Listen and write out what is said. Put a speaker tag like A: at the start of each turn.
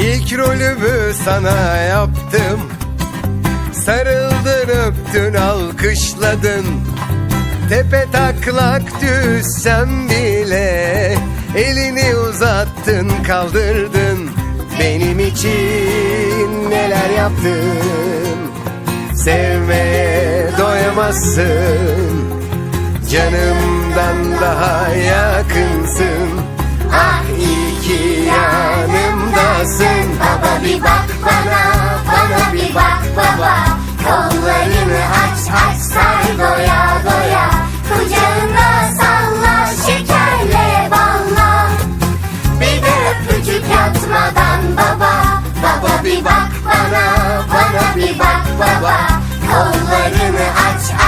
A: İlk rolümü sana yaptım. Sarıldın öptün alkışladın. Tepe taklak düşsem bile Elini uzattın kaldırdın. Benim için neler yaptın? Sevmeye doyamazsın. Canımdan daha yakınsın
B: baba. Kollarını aç aç